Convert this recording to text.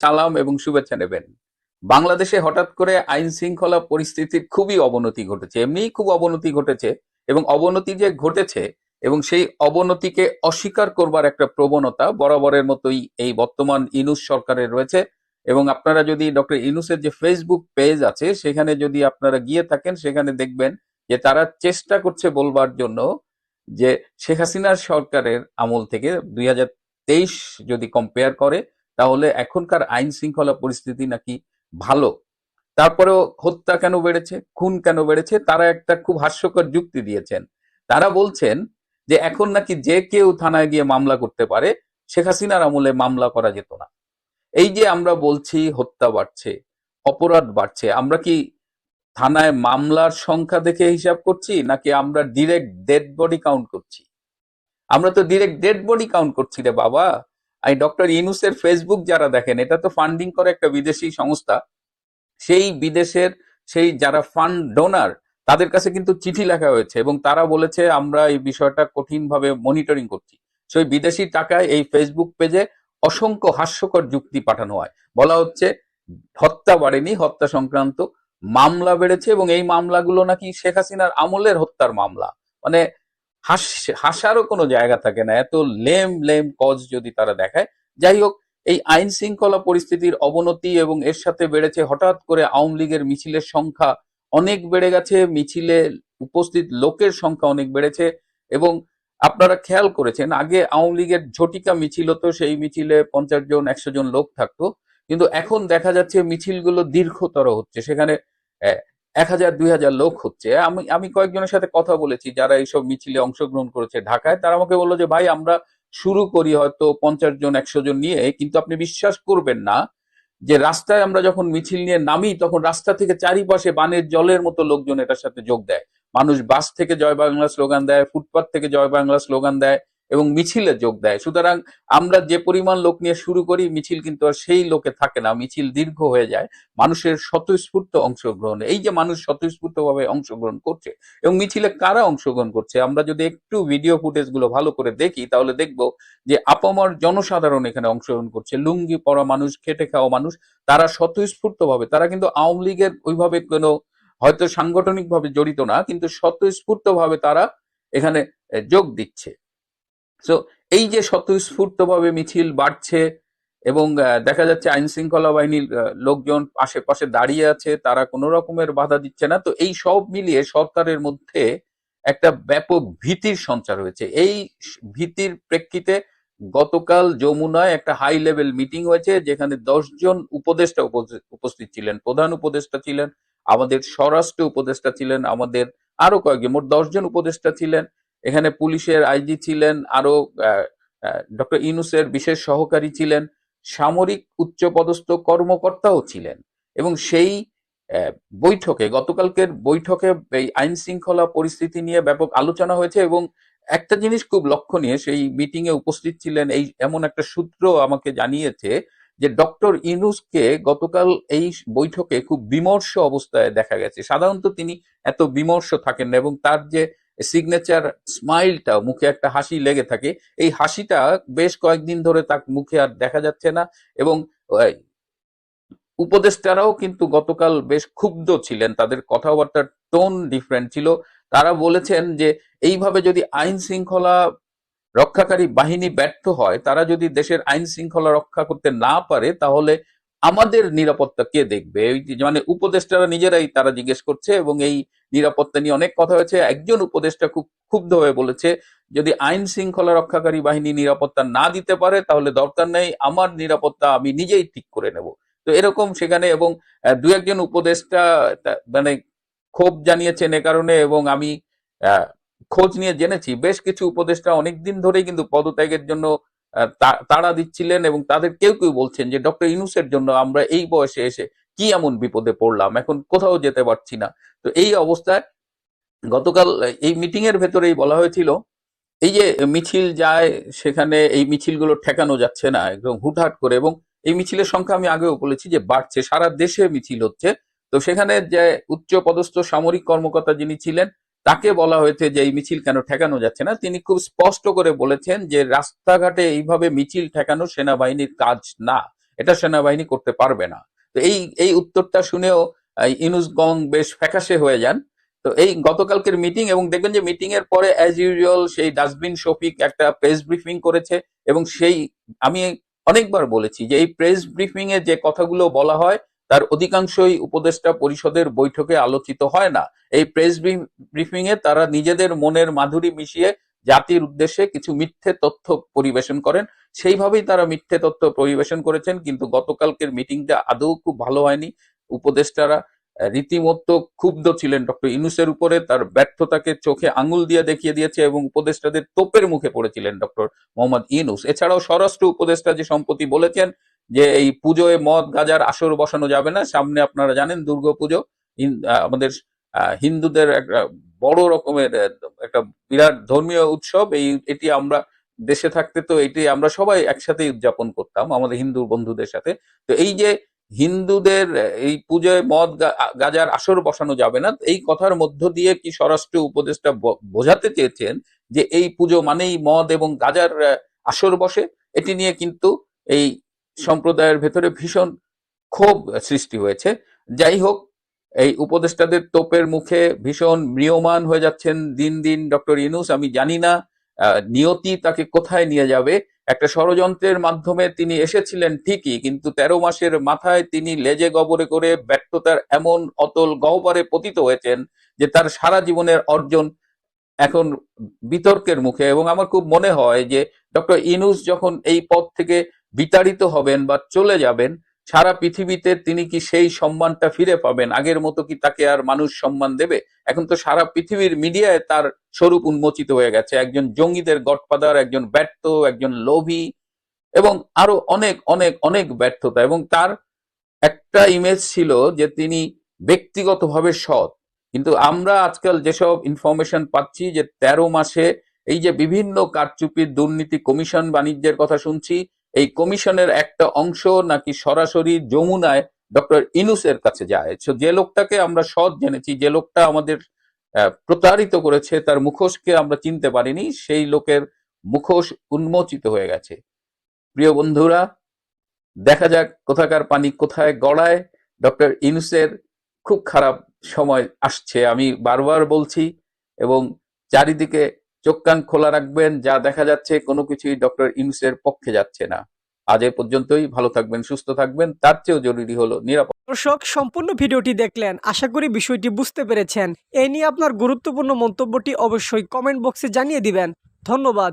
সালাম এবং শুভেচ্ছা নেবেন। বাংলাদেশে হঠাৎ করে আইন শৃঙ্খলা পরিস্থিতির খুবই অবনতি ঘটেছে, এমনিই খুব অবনতি ঘটেছে এবং অবনতি যে ঘটেছে এবং সেই অবনতিকে অস্বীকার করবার একটা প্রবণতা বরাবরের মতোই এই বর্তমান ইনুস সরকারের রয়েছে এবং আপনারা যদি ডক্টর ইনুসের যে ফেসবুক পেজ আছে, সেখানে যদি আপনারা গিয়ে থাকেন, সেখানে দেখবেন যে তারা চেষ্টা করছে বলবার জন্য যে শেখ হাসিনার সরকারের আমল থেকে দুই হাজার তেইশ যদি কম্পেয়ার করে তাহলে এখনকার আইন শৃঙ্খলা পরিস্থিতি নাকি ভালো। তারপরেও হত্যা কেন বেড়েছে? খুন কেন বেড়েছে? তারা একটা খুব হাস্যকর যুক্তি দিয়েছেন। তারা বলছেন যে এখন নাকি যে কেউ থানায় গিয়ে মামলা করতে পারে, শেখ হাসিনার আমলে মামলা করা যেত না। এই যে আমরা বলছি হত্যা বাড়ছে, অপরাধ বাড়ছে, আমরা কি থানায় মামলার সংখ্যা দেখে হিসাব করছি, নাকি আমরা ডিরেক্ট ডেড বডি কাউন্ট করছি? আমরা তো ডিরেক্ট ডেড বডি কাউন্ট করছি রে বাবা। এই ডক্টর ইনুসের ফেসবুক যারা দেখেন, এটা তো ফান্ডিং করে একটা বিদেশি সংস্থা, সেই বিদেশের, সেই যারা ফান্ড ডোনার তাদের কাছে কিন্তু চিঠি লেখা হয়েছে এবং তারা বলেছে, আমরা এই বিষয়টা কঠিনভাবে মনিটরিং করছি। সেই বিদেশি টাকায় এই ফেসবুক পেজে অসংখ্য হাস্যকর যুক্তি পাঠানো হয়। বলা হচ্ছে, হত্যা বাড়েনি, হত্যা সংক্রান্ত মামলা বেড়েছে এবং এই মামলাগুলো নাকি শেখ হাসিনার আমলের হত্যার মামলা। মানে হাস, হাসারও কোনো জায়গা থাকে না। এত লেম লেম কজ যদি তারা দেখায়। যাই হোক, এই আইন শৃঙ্খলা পরিস্থিতির অবনতি এবং এর সাথে বেড়েছে হঠাৎ করে আওয়ামী লীগের মিছিলের সংখ্যা অনেক বেড়ে গেছে, মিছিলে উপস্থিত লোকের সংখ্যা অনেক বেড়েছে এবং আপনারা খেয়াল করেছেন, আগে আওয়ামী লীগের ঝটিকা মিছিল হতো, সেই মিছিলে পঞ্চাশ জন, একশো জন লোক থাকতো। কিন্তু এখন দেখা যাচ্ছে মিছিলগুলো দীর্ঘতর হচ্ছে। সেখানে এক হাজার, দুই হাজার লোক হচ্ছে। আমি আমি কয়েকজনের সাথে কথা বলেছি, যারা এইসব মিছিলে অংশগ্রহণ করেছে ঢাকায়। তারা আমাকে বলল যে, ভাই, আমরা শুরু করি হয়তো পঞ্চাশ জন, একশো জন নিয়ে, কিন্তু আপনি বিশ্বাস করবেন না যে, রাস্তায় আমরা যখন মিছিল নিয়ে নামি, তখন রাস্তা থেকে চারিপাশে বানের জলের মতো লোকজন এটার সাথে যোগ দেয়। মানুষ বাস থেকে জয় বাংলা স্লোগান দেয় ফুটপাথ থেকে জয় বাংলা স্লোগান দেয় এবং মিছিলে যোগ দেয়। সুতরাং আমরা যে পরিমাণ লোক নিয়ে শুরু করি, মিছিল কিন্তু আর সেই লোকে থাকে না। মিছিল দীর্ঘ হয়ে যায়। মানুষের স্বতঃস্ফূর্ত অংশগ্রহণ। এই যে মানুষ স্বতঃস্ফূর্ত ভাবে অংশগ্রহণ করছে এবং মিছিলে কারা অংশগ্রহণ করছে, আমরা যদি একটু ভিডিও ফুটেজগুলো ভালো করে দেখি, তাহলে দেখব যে আপামর জনসাধারণ এখানে অংশগ্রহণ করছে। লুঙ্গি পরা মানুষ, খেটে খাওয়া মানুষ, তারা স্বতঃস্ফূর্ত ভাবে তারা কিন্তু আওয়ামী লীগের ওইভাবে কোনো হয়তো সাংগঠনিক ভাবে জড়িত না, কিন্তু স্বতঃস্ফূর্ত ভাবে তারা এখানে যোগ দিচ্ছে। সো এই যে স্বতঃস্ফূর্তভাবে মিছিল বাড়ছে এবং দেখা যাচ্ছে আইন শৃঙ্খলা বাহিনীর লোকজন আশেপাশে দাঁড়িয়ে আছে, তারা কোনো রকমের বাধা দিচ্ছে না। তো এই সব মিলিয়ে সরকারের মধ্যে একটা ব্যাপক ভীতির সঞ্চার হয়েছে। এই ভীতির প্রেক্ষিতে গতকাল যমুনায় একটা হাই লেভেল মিটিং হয়েছে, যেখানে দশজন উপদেষ্টা উপস্থিত ছিলেন। প্রধান উপদেষ্টা ছিলেন, আমাদের স্বরাষ্ট্র উপদেষ্টা ছিলেন, আমাদের আরও কয়েকজন, মোট দশজন উপদেষ্টা ছিলেন। এখানে পুলিশের আইজি ছিলেন আরও ডক্টর ইনুসের বিশেষ সহকারী ছিলেন, সামরিক উচ্চপদস্থ কর্মকর্তাও ছিলেন। এবং সেই বৈঠকে, গতকালকের বৈঠকে এই আইন শৃঙ্খলা পরিস্থিতি নিয়ে ব্যাপক আলোচনা হয়েছে এবং একটা জিনিস খুব লক্ষণীয়, সেই মিটিং এ উপস্থিত ছিলেন এই এমন একটা সূত্র আমাকে জানিয়েছে যে ডক্টর ইনুসকে গতকাল এই বৈঠকে খুব বিমর্ষ অবস্থায় দেখা গেছে। সাধারণত তিনি এত বিমর্ষ থাকেন না এবং তার যে সিগনেচার স্মাইলটা মুখে একটা হাসি লেগে থাকে। এই হাসিটা বেশ কয়েকদিন ধরে তার মুখে আর দেখা যাচ্ছে না এবং উপদেষ্টারাও কিন্তু গতকাল বেশ ক্ষুব্ধ ছিলেন। তাদের কথাবার্তার টোন ডিফারেন্ট ছিল। তারা বলেছেন যে, এইভাবে যদি আইন শৃঙ্খলা রক্ষাকারী বাহিনী ব্যর্থ হয়, তারা যদি দেশের আইন শৃঙ্খলা রক্ষা করতে না পারে, তাহলে আমাদের নিরাপত্তা কে দেখবে? মানে উপদেষ্টারা নিজেরাই তারা জিজ্ঞেস করছে এবং এই নিরাপত্তা নিয়ে অনেক কথা হয়েছে। একজন উপদেষ্টা খুব ক্ষুব্ধ হয়ে বলেছে, যদি আইন শৃঙ্খলা রক্ষাকারী বাহিনী নিরাপত্তা না দিতে পারে, তাহলে দরকার নেই, আমার নিরাপত্তা আমি নিজেই ঠিক করে নেব। তো এরকম সেখানে এবং দু একজন উপদেষ্টা মানে ক্ষোভ জানিয়েছেন এ কারণে এবং আমি খোঁজ নিয়ে জেনেছি। বেশ কিছু উপদেষ্টা অনেকদিন ধরেই কিন্তু পদত্যাগের জন্য তাড়া দিচ্ছিলেন এবং তাদের কেউ কেউ বলছেন যে, ডক্টর ইনুসের জন্য আমরা এই বয়সে এসে কি এমন বিপদে পড়লাম? এখন কোথাও যেতে পারছি না। তো এই অবস্থায় গতকাল এই মিটিং এর ভেতরেই বলা হয়েছিল, এই যে মিছিল যায়, সেখানে এই মিছিলগুলো ঠেকানো যাচ্ছে না, একদম হুটহাট করে এবং এই মিছিলের সংখ্যা আমি আগেও বলেছি যে বাড়ছে। সারা দেশে মিছিল হচ্ছে। তো সেখানে যে উচ্চ পদস্থ সামরিক কর্মকর্তা যিনি ছিলেন তাকে বলা হয়েছে যে এই মিছিল কেন ঠেকানো যাচ্ছে না? তিনি খুব স্পষ্ট করে বলেছেন যে রাস্তাঘাটে এইভাবে মিছিল ঠেকানো সেনাবাহিনীর কাজ না। এটা সেনাবাহিনী করতে পারবে না। তো এই এই উত্তরটা শুনেও আহ, ইউনুস গং বেশ ফ্যাকাশে হয়ে যান। তো এই গতকালকের মিটিং এবং দেখবেন যে মিটিং এর পরে অ্যাজ ইউজুয়াল সেই ডাস্টবিন শফিক একটা প্রেস ব্রিফিং করেছে এবং সেই আমি অনেকবার বলেছি যে এই প্রেস ব্রিফিং এ যে কথাগুলো বলা হয় তার অধিকাংশই উপদেষ্টা পরিষদের বৈঠকে আলোচিত হয় না। এই প্রেস ব্রিফিং এ তারা নিজেদের মনের মাধুরী মিশিয়ে জাতির উদ্দেশ্যে কিছু মিথ্যে তথ্য পরিবেশন করেন। সেইভাবেই তারা মিথ্যে তথ্য পরিবেশন করেছেন, কিন্তু গতকালকের মিটিংটা আদৌ খুব ভালো হয়নি। উপদেষ্টারা রীতিমতো ক্ষুব্ধ ছিলেন। ডক্টর ইনুসের উপরে তার ব্যর্থতাকে চোখে আঙুল দিয়ে দেখিয়ে দিয়েছে এবং উপদেষ্টাদের তোপের মুখে পড়েছিলেন ডক্টর মোহাম্মদ ইনুস এছাড়াও স্বরাষ্ট্র উপদেষ্টা যে সম্প্রতি বলেছেন যে এই পুজোয় মদ গাজার আসর বসানো যাবে না। সামনে আপনারা জানেন দুর্গাপুজো হিন- আহ, আমাদের হিন্দুদের একটা বড় রকমের একটা বিরাট ধর্মীয় উৎসব। এই এটি আমরা দেশে থাকতে তো এটি আমরা সবাই একসাথে উদযাপন করতাম আমাদের হিন্দু বন্ধুদের সাথে। তো এই যে হিন্দুদের এই পুজোয় মদ গাজার আসর বসানো যাবে না এই কথার মধ্য দিয়ে কি স্বরাষ্ট্র উপদেষ্টা বোঝাতে চেয়েছেন যে এই পুজো মানেই মদ এবং গাজার আসর বসে। এটি নিয়ে কিন্তু এই সম্প্রদায়ের ভেতরে ভীষণ ক্ষোভ সৃষ্টি হয়েছে। যাই হোক, এই উপদেষ্টাদের তোপের মুখে ভীষণ ম্রিয়মান হয়ে যাচ্ছেন দিন দিন ডক্টর ইনুস আমি জানি না নিয়তি তাকে কোথায় নিয়ে যাবে। একটা ষড়যন্ত্রের মাধ্যমে তিনি এসেছিলেন ঠিকই, কিন্তু তেরো মাসের মাথায় তিনি লেজে গবরে করে ব্যর্থতার এমন অতল গহ্বরে পতিত হয়েছেন যে তার সারা জীবনের অর্জন এখন বিতর্কের মুখে। এবং আমার খুব মনে হয় যে ডক্টর ইনুস যখন এই পদ থেকে বিতাড়িত হবেন বা চলে যাবেন, সারা পৃথিবীতে তিনি কি সেই সম্মানটা ফিরে পাবেন? আগের মতো কি তাকে আর মানুষ সম্মান দেবে? এখন তো সারা পৃথিবীর মিডিয়ায় তার স্বরূপ উন্মোচিত হয়ে গেছে। একজন জঙ্গিদের গডফাদার, একজন ব্যর্থ, একজন লোভী এবং আরও অনেক অনেক অনেক ব্যর্থতা এবং তার একটা ইমেজ ছিল যে তিনি ব্যক্তিগতভাবে সৎ। কিন্তু আমরা আজকাল যেসব ইনফরমেশন পাচ্ছি যে তেরো মাসে এই যে বিভিন্ন কারচুপির দুর্নীতি কমিশন বাণিজ্যের কথা শুনছি এই কমিশনের একটা অংশ নাকি সরাসরি যমুনায় ডক্টর ইনুসের কাছে যায়। যে লোকটাকে আমরা সৎ জেনেছি, যে লোকটা আমাদের প্রতারিত করেছে, তার মুখোশকে আমরা চিনতে পারিনি, সেই লোকের মুখোশ উন্মোচিত হয়ে গেছে। প্রিয় বন্ধুরা, দেখা যাক কোথাকার পানি কোথায় গড়ায়। ডক্টর ইনুসের খুব খারাপ সময় আসছে, আমি বারবার বলছি, এবং চারিদিকে চোখ কান খোলা রাখবেন, যা দেখা যাচ্ছে কোনো কিছুই ডক্টর ইউনুসের পক্ষে যাচ্ছে না। আজ এ পর্যন্তই, ভালো থাকবেন, সুস্থ থাকবেন, তার চেয়েও জরুরি হলো নিরাপদ দর্শক, সম্পূর্ণ ভিডিওটি দেখলেন, আশা করি বিষয়টি বুঝতে পেরেছেন। এ নিয়ে আপনার গুরুত্বপূর্ণ মন্তব্যটি অবশ্যই কমেন্ট বক্সে জানিয়ে দিবেন। ধন্যবাদ।